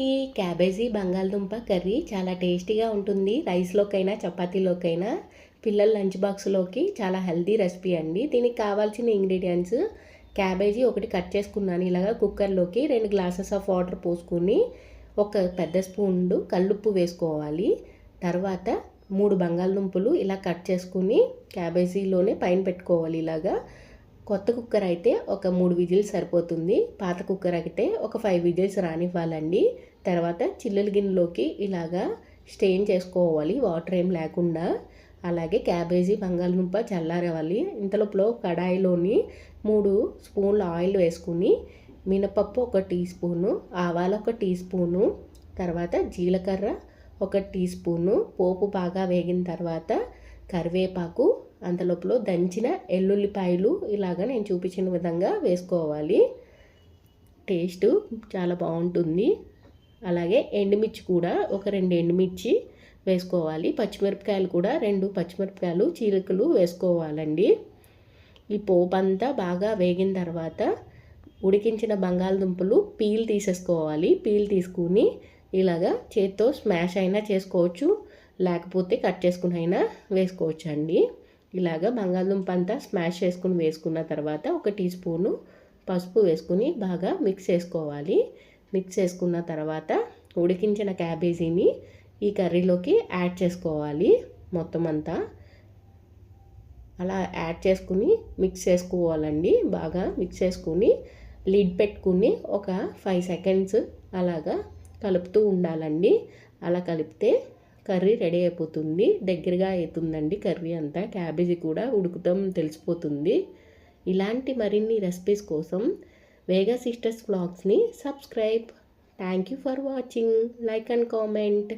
అండి క్యాబేజీ బంగాళదుంప కర్రీ చాలా టేస్టీగా ఉంటుంది. రైస్లోకైనా చపాతీలోకైనా పిల్లల లంచ్ బాక్స్లోకి చాలా హెల్దీ రెసిపీ అండి. దీనికి కావాల్సిన ఇంగ్రీడియంట్స్ క్యాబేజీ ఒకటి కట్ చేసుకున్నాను. ఇలాగా కుక్కర్లోకి రెండు గ్లాసెస్ ఆఫ్ వాటర్ పోసుకుని ఒక పెద్ద స్పూన్ కల్లుప్పు వేసుకోవాలి. తర్వాత మూడు బంగాళదుంపలు ఇలా కట్ చేసుకుని క్యాబేజీలోనే పైన పెట్టుకోవాలి ఇలాగా. కొత్త కుక్కర్ అయితే ఒక మూడు విజిల్స్ సరిపోతుంది. పాత కుక్కర్ అయితే ఒక ఫైవ్ విజిల్స్ రానివ్వాలండి. తర్వాత చిల్లుల గిన్నెలోకి ఇలాగా స్టెయిన్ చేసుకోవాలి. వాటర్ ఏం లేకుండా. అలాగే క్యాబేజీ బంగాళదుంప చల్లారవ్వాలి ఇంతలోపల కడాయిలోని మూడు స్పూన్లు ఆయిల్ వేసుకుని మినపప్పు ఒక టీ స్పూను ఆవాలు ఒక టీ స్పూను తర్వాత జీలకర్ర ఒక టీ స్పూను పోపు బాగా వేగిన తర్వాత కరివేపాకు అంతలోపల దంచిన ఎల్లుల్లిపాయలు ఇలాగ నేను చూపించిన విధంగా వేసుకోవాలి. టేస్ట్ చాలా బాగుంటుంది. అలాగే ఎండుమిర్చి కూడా ఒక రెండు ఎండుమిర్చి వేసుకోవాలి. పచ్చిమిరపకాయలు కూడా రెండు పచ్చిమిరపకాయలు చీలికలు వేసుకోవాలండి. ఈ పోపు అంతా బాగా వేగిన తర్వాత ఉడికించిన బంగాళదుంపలు పీల్ తీసేసుకోవాలి. పీల్ తీసుకుని ఇలాగా చేత్తో స్మాష్ అయినా చేసుకోవచ్చు. లేకపోతే కట్ చేసుకుని అయినా వేసుకోవచ్చు అండి ఇలాగ బంగాళదుంప అంతా స్మాష్ చేసుకుని వేసుకున్న తర్వాత ఒక టీ స్పూను పసుపు వేసుకుని బాగా మిక్స్ చేసుకోవాలి. మిక్స్ చేసుకున్న తర్వాత ఉడికించిన క్యాబేజీని ఈ కర్రీలోకి యాడ్ చేసుకోవాలి మొత్తం అంతా. అలా యాడ్ చేసుకుని మిక్స్ చేసుకోవాలండి. బాగా మిక్స్ చేసుకుని లిడ్ పెట్టుకుని ఒక ఫైవ్ సెకండ్స్ అలాగా కలుపుతూ ఉండాలండి. అలా కలిపితే కర్రీ రెడీ అయిపోతుంది. దగ్గరగా అవుతుందండి కర్రీ అంతా. క్యాబేజీ కూడా ఉడుకుతాం తెలిసిపోతుంది. ఇలాంటి మరిన్ని రెసిపీస్ కోసం Vega sisters బ్లాగ్స్ని subscribe thank you for watching like and comment